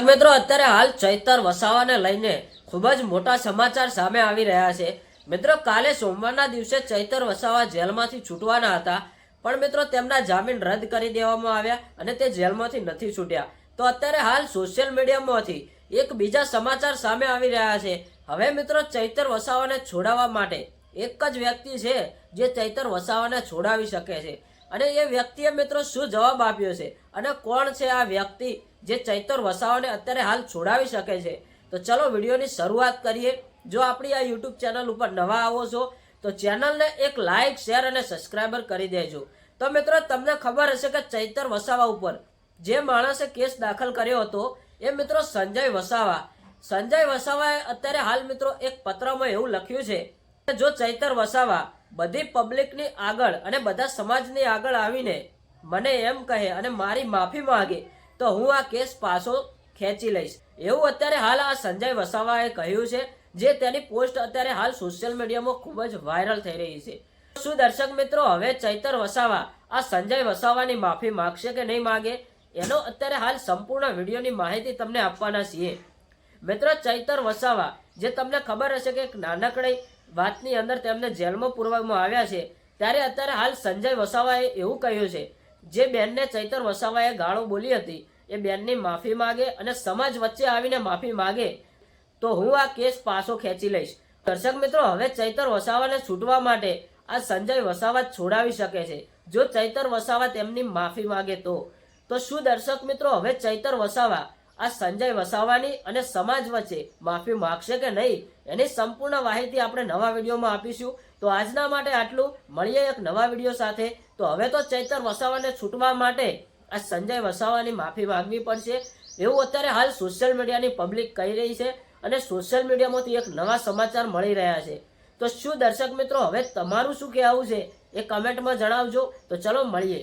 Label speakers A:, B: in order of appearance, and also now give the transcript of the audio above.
A: મિત્રો, અત્યારે હાલ ચૈતર વસાવાને લઈને ખૂબ જ મોટા સમાચાર સામે આવી રહ્યા છે. મિત્રો, કાલે સોમવારના દિવસે ચૈતર વસાવા જેલમાંથી છૂટવાના હતા. પણ મિત્રો, તેમના જામીન રદ કરી દેવામાં આવ્યા અને તે જેલમાંથી નથી છૂટ્યા. તો અત્યારે હાલ સોશિયલ મીડિયામાંથી એક બીજા સમાચાર સામે આવી રહ્યા છે. હવે મિત્રો, ચૈતર વસાવાને છોડાવવા માટે એક જ વ્યક્તિ છે જે ચૈતર વસાવાને છોડાવી શકે છે. અને એ વ્યક્તિએ મિત્રો શું જવાબ આપ્યો છે? અને કોણ છે આ વ્યક્તિ જે ચૈતર વસાવાને અત્યારે હાલ છોડાવી શકે છે? તો ચલો વિડીયોની શરૂઆત કરીએ. જો આપણી આ યુટ્યુબ ચેનલ ઉપર નવા આવો છો, તો ચેનલને એક લાઇક શેર અને સબસ્ક્રાઈબર કરી દેજો. તો મિત્રો, તમને ખબર હશે કે ચૈતર વસાવા ઉપર જે માણસે કેસ દાખલ કર્યો હતો, એ મિત્રો સંજય વસાવા. સંજય વસાવાએ અત્યારે હાલ મિત્રો એક પત્રમાં એવું લખ્યું છે જો ચૈતર વસાવા, બધી પબ્લિકની આગળ અને બધા સમાજની આગળ આવીને મને એમ કહે અને મારી માફી માગે, તો હું આ કેસ પાછો ખેંચી લઈશ. એવું અત્યારે હાલ આ સંજય વસાવાએ કહ્યું છે, જે તેની પોસ્ટ અત્યારે હાલ સોશિયલ મીડિયામાં ખૂબ જ વાયરલ થઈ રહી છે. શું દર્શક મિત્રો, હવે ચૈતર વસાવા આ સંજય વસાવાની માફી માગશે કે નહીં માગે? એનો અત્યારે હાલ સંપૂર્ણ વિડીયોની માહિતી તમને આપવાના છીએ. મિત્રો, ચૈતર વસાવા, જે તમને ખબર હશે કે એક નાનકડી વાતની અંદર તેમને જેલમાં પૂરવામાં આવ્યા છે, ત્યારે અત્યારે હાલ સંજય વસાવાએ એવું કહ્યું છે, જે બેનને ચૈતર વસાવાએ ગાળો બોલી હતી, એ બેનની માફી માગે અને સમાજ વચ્ચે આવીને માફી માગે, તો હું આ કેસ પાછો ખેંચી લઈશ. દર્શક મિત્રો, હવે ચૈતર વસાવાને છૂટવા માટે આ સંજય વસાવા છોડાવી શકે છે. જો ચૈતર વસાવા તેમની માફી માગે તો. તો શું દર્શક મિત્રો, હવે ચૈતર વસાવા આ સંજય વસાવાની અને સમાજ વચ્ચે માફી માગશે કે નહીં, એની સંપૂર્ણ માહિતી આપણે નવા વિડીયોમાં આપીશું. તો આજના માટે આટલું. મળીએ એક નવા વીડિયો સાથે. તો હવે તો ચૈતર વસાવાને છૂટવા માટે આ સંજય વસાવાની માફી માગવી પડશે. એવું અત્યારે હાલ સોશિયલ મીડિયાની પબ્લિક કહી રહી છે અને સોશિયલ મીડિયામાંથી એક નવા સમાચાર મળી રહ્યા છે. તો શું દર્શક મિત્રો, હવે તમારું શું કહેવું છે એ કમેન્ટમાં જણાવજો. તો ચલો મળીએ.